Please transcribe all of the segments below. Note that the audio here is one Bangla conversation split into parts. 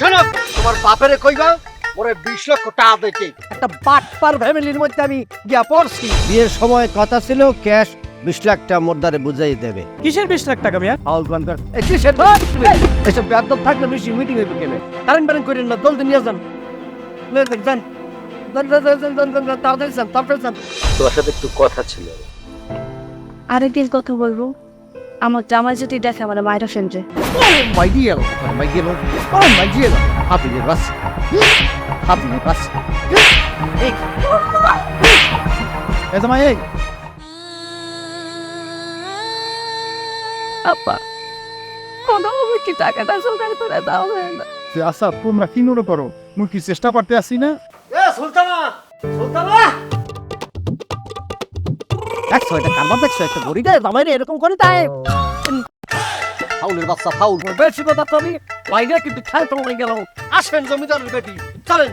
শোনো তোমার বাপেরে কইবা ওরে বিশ লক্ষ টাকা দিতে। একটা বাটপার ফ্যামিলির মধ্যে আমি গিয়া পড়ছি। বিয়ের সময় কথা ছিল ক্যাশ বিশ লাখ টাকা মোদ্দারে বুঝাই দেবে। কিসের বিশ লাখ টাকা মিয়া? আউল বান্দার কিসের এসব বেদব থাকলে বেশি মিটিং হইবে কেনে? কারেন্ট বারেন্ট করেন না জলদি নিয়ে যান। তোর সাথে একটু কথা ছিল আরেকদিন কথা বলব আমার জামাই যদি দেখে আমার মায়েরা ফেলছে my dear my dear oh my dear হাতি দিয়ে বাস হাতি দিয়ে বাস এই এ জামাই এই আপা কোনো কি টাকাটা জোগাড় করে দাও না আচ্ছা তোমরা কি নুরো করো মুই কি চেষ্টা করতে আসি না? এ সুলতানা! সুলতানা! দেখছ এটা দেখছ একটা গড়ি জামাই রে এরকম করে তাই। ফাউলের বাচ্চা ফাউল। বেশি কথা তো আমি বাইরে কিন্তু খেলতে তো গেল আসেন জমিদারের বেটি চলেন।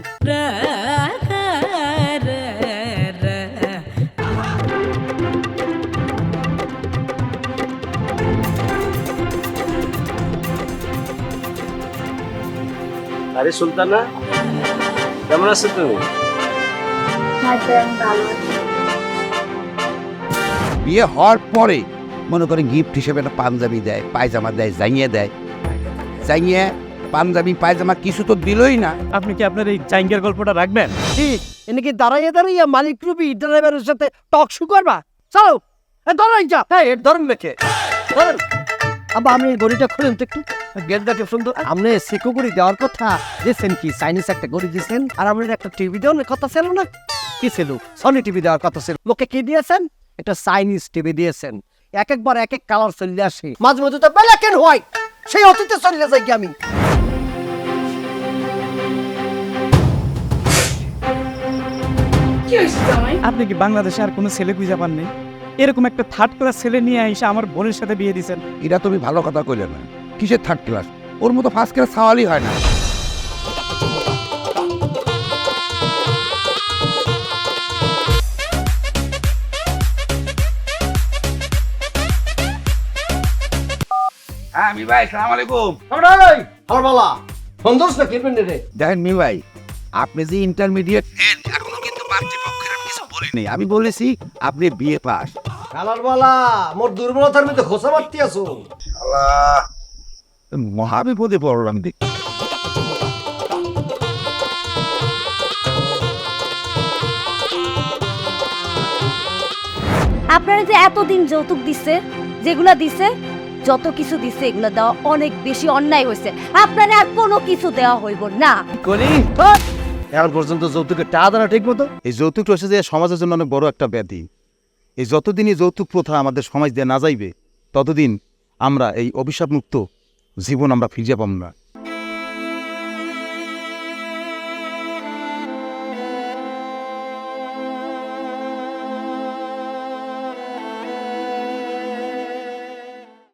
আরে সুলতানা কেমন আছো তুমি? বিয়ে হওয়ার পরে মনে করেন গিফট হিসেবে একটা পাঞ্জাবি দেয় পায়জামা দেয় জাইয়ে দেয়। জাইয়ে পাঞ্জাবি পায়জামা কিছু তো দিলই না। আপনি কি আপনার এই চাইঙ্গের গল্পটা রাখবেন? ঠিক এনেকে দাঁড়াইয়ে দাঁড়াইয়া মালিক রুবি ড্রাইভারের সাথে টক শু করবা? চলো এ ধরেন যা। হ্যাঁ এর ধরেন মেখে ধরেন। আবার আপনি এই গড়িটা খুলেন তো একটু গেটটাকে সুন্দর। আপনি সিকো গড়ি দেওয়ার কথা। দিয়েছেন কি? চাইনিজ একটা গড়ি দিয়েছেন আর আপনার একটা টিভি দেওয়ার কথা ছিল না? কি ছিল? সনি টিভি দেওয়ার কথা ছিল। লোকে কি দিয়েছেন? এটা চাইনিজ টিভি দিয়েছেন। এক একবার এক এক কালার চলে আসে। মাঝে মধ্যে তো ব্ল্যাক এন্ড হোয়াইট সেই অতীতে চলে যাই কি আমি? আপনি কি বাংলাদেশে আর কোনো ছেলে খুঁজে পাননি এরকম একটা থার্ড ক্লাস ছেলে নিয়ে এসে আমার বোনের সাথে বিয়ে দিয়েছেন। এটা তুমি ভালো কথা কইলে না। কিসের থার্ড ক্লাস ওর মতো ফার্স্ট ক্লাস সাওয়ালই হয় না। হ্যাঁ মি ভাই সালাম আলাইকুম। এই হারবালা সন্তোষ না কিনবেন রে? দেখেন মি ভাই আপনি যে ইন্টারমিডিয়েট এখনও কিন্তু আমি কিছু বলিনি আমি বলেছি আপনি বিয়ে পাস। কালার বালা মোর দুর্বলতার মধ্যে খোসা মারতে আছো। আল্লাহ। মহাবিপদে পড়লাম দেখ। আপনারা যে এতদিন যৌতুক দিছে যেগুলা দিছে যত কিছু দিছে এগুলো দেওয়া অনেক বেশি অন্যায় হয়েছে। আপনারা আর কোনো কিছু দেওয়া হইব না। করি? এখন পর্যন্ত যৌতুকের টাকা দানা ঠিক মতো? এই যৌতুক রয়েছে যে সমাজের জন্য অনেক বড় একটা ব্যাধি। এই যতদিনই যৌতুক প্রথা আমাদের সমাজ দিয়ে না যাইবে, ততদিন আমরা এই অভিশাপমুক্ত জীবন আমরা ফিরিয়ে পাব না।